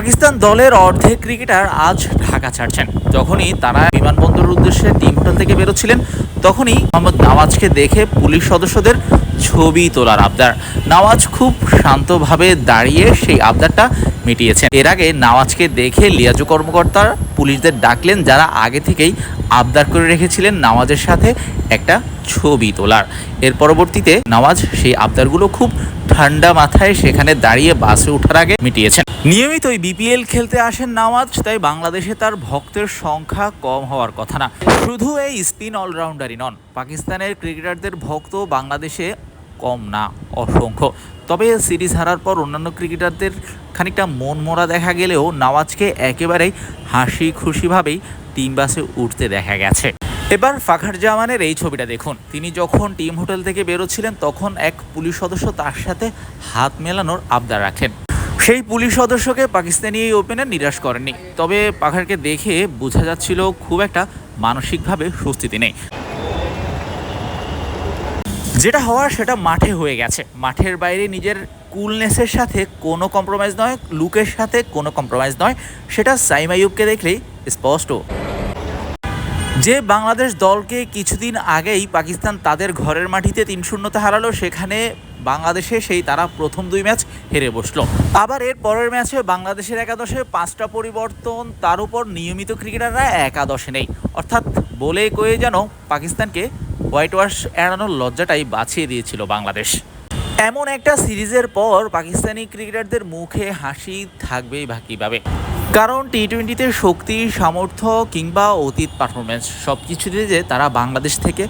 পাকিস্তান দলের অর্ধেক ক্রিকেটার আজ ঢাকা ছাড়ছেন। যখনই তারা বিমানবন্দরের উদ্দেশ্যে টিম হোটেল থেকে বেরোচ্ছিলেন, তখনই মোহাম্মদ নওয়াজকে দেখে পুলিশ সদস্যদের ছবি তোলার আবদার। নওয়াজ খুব শান্তভাবে দাঁড়িয়ে সেই আবদারটা মিটিয়েছেন। এর আগে নওয়াজকে দেখে লিয়াজু কর্মকর্তার পুলিশদের ডাকলেন যারা আগে থেকেই আবদার করে রেখেছিলেন নওয়াজের সাথে একটা ছবি তোলার। এর পরবর্তীতে নওয়াজ সেই আবদারগুলো খুব ঠান্ডা মাথায় সেখানে দাঁড়িয়ে বাসে ওঠার আগে মিটিয়েছেন। নিয়মিতই বিপিএল খেলতে আসেন নওয়াজ, তাই বাংলাদেশে তার ভক্তের সংখ্যা কম হওয়ার কথা না। শুধু এই স্পিন অলরাউন্ডারই নন, পাকিস্তানের ক্রিকেটারদের ভক্ত বাংলাদেশে কম না, অসংখ্য। তবে সিরিজ হারার পর অন্যান্য ক্রিকেটারদের খানিকটা মন মরা দেখা গেলেও নওয়াজকে একেবারেই হাসি খুশিভাবেই টিম বাসে উঠতে দেখা গেছে। এবার ফাখার জামানের এই ছবিটা দেখুন। তিনি যখন টিম হোটেল থেকে বেরোচ্ছিলেন, তখন এক পুলিশ সদস্য তার সাথে হাত মেলানোর আবদার রাখেন। সেই পুলিশ সদস্যকে পাকিস্তানি এই ওপেনার নিরাশ করেননি। তবে পাখারকে দেখে বোঝা যাচ্ছিল খুব একটা মানসিকভাবে স্বস্তিতে নেই। যেটা হওয়ার সেটা মাঠে হয়ে গেছে। মাঠের বাইরে নিজের কুলনেসের সাথে কোনো কম্প্রোমাইজ নয়, লুকের সাথে কোনো কম্প্রোমাইজ নয়, সেটা সাইম আইয়ুবকে দেখলেই স্পষ্ট। যে বাংলাদেশ দলকে কিছুদিন আগেই পাকিস্তান তাদের ঘরের মাটিতে তিন শূন্যতে হারালো, সেখানে বাংলাদেশে সেই তারা প্রথম দুই ম্যাচ হেরে বসল। আবার এর পরের ম্যাচে বাংলাদেশের একাদশে পাঁচটা পরিবর্তন, তার উপর নিয়মিত ক্রিকেটাররা একাদশে নেই। অর্থাৎ বলে কয়ে যেন পাকিস্তানকে হোয়াইট ওয়াশ এড়ানোর লজ্জাটাই বাঁচিয়ে দিয়েছিল বাংলাদেশ। এমন একটা সিরিজের পর পাকিস্তানি ক্রিকেটারদের মুখে হাসি থাকবেই বা কীভাবে কারণ টি টোয়েন্টিতে শক্তি, সামর্থ্য কিংবা অতীত পারফরমেন্স সব কিছুতে যে তারা বাংলাদেশ থেকে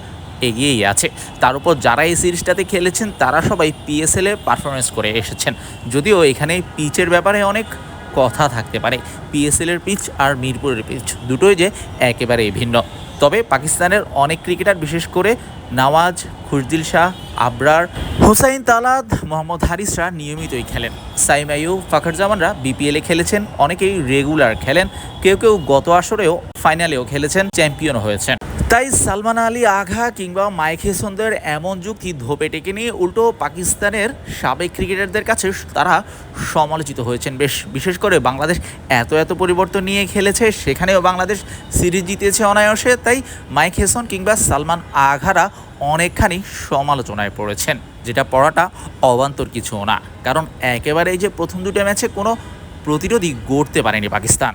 এগিয়েই আছে। তার উপর যারা এই সিরিজটাতে খেলেছেন, তারা সবাই পিএসএলে পারফরমেন্স করে এসেছেন। যদিও এখানে পিচের ব্যাপারে অনেক কথা থাকতে পারে। পিএসএলের পিচ আর মিরপুরের পিচ দুটোই যে একেবারেই ভিন্ন। তবে পাকিস্তানের অনেক ক্রিকেটার, বিশেষ করে নওয়াজ খুশদিল শাহ, আবরার, হোসাইন তালাদ, মোহাম্মদ হারিসরা নিয়মিতই খেলেন। সাইম আইউ ফাখরজামানরা বিপিএলে খেলেছেন, অনেকেই রেগুলার খেলেন, কেউ কেউ গত আসরেও ফাইনালেও খেলেছেন, চ্যাম্পিয়নও হয়েছেন। তাই সালমান আলী আঘা কিংবা মাইক হেসনদের এমন যুক্তি ধোপে টেকে নিয়ে উল্টো পাকিস্তানের সাবেক ক্রিকেটারদের কাছে তারা সমালোচিত হয়েছেন বেশ। বিশেষ করে বাংলাদেশ এত এত পরিবর্তন নিয়ে খেলেছে, সেখানেও বাংলাদেশ সিরিজ জিতেছে অনায়াসে। তাই মাইক হেসন কিংবা সালমান আঘারা অনেকখানি সমালোচনায় পড়েছেন, যেটা পড়াটা অবান্তর কিছু না। কারণ একেবারেই যে প্রথম দুটো ম্যাচে কোনো প্রতিরোধী গড়তে পারেনি পাকিস্তান।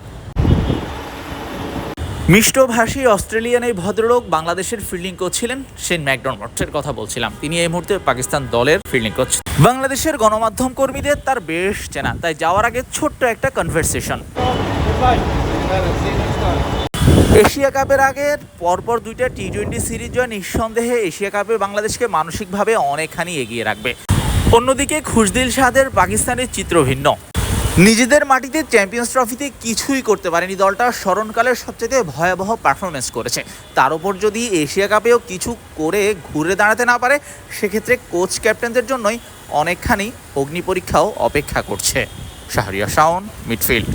মিষ্টভাষী অস্ট্রেলিয়ান এই ভদ্রলোক বাংলাদেশের ফিল্ডিং কোচ ছিলেন সেন ম্যাকডনমটের কথা বলছিলাম। তিনি এই মুহূর্তে পাকিস্তান দলের ফিল্ডিং কোচ বাংলাদেশের গণমাধ্যম কর্মীদের তার বেশ চেনা, তাই যাওয়ার আগে ছোট্ট একটা কনভারসেশন এশিয়া কাপের আগে পরপর দুইটা টি টোয়েন্টি সিরিজ জয় নিঃসন্দেহে এশিয়া কাপে বাংলাদেশকে মানসিকভাবে অনেকখানি এগিয়ে রাখবে। অন্যদিকে খুশদিল শাহের পাকিস্তানের চিত্র ভিন্ন। নিজেদের মাটিতে চ্যাম্পিয়ন্স ট্রফিতে কিছুই করতে পারেনি দলটা। স্মরণকালের সবচেয়ে ভয়াবহ পারফরমেন্স করেছে। তার উপর যদি এশিয়া কাপেও কিছু করে ঘুরে দাঁড়াতে না পারে, সেক্ষেত্রে কোচ ক্যাপ্টেনদের জন্যই অনেকখানি অগ্নি পরীক্ষাও অপেক্ষা করছে। শাহরিয়া শাওন মিডফিল্ড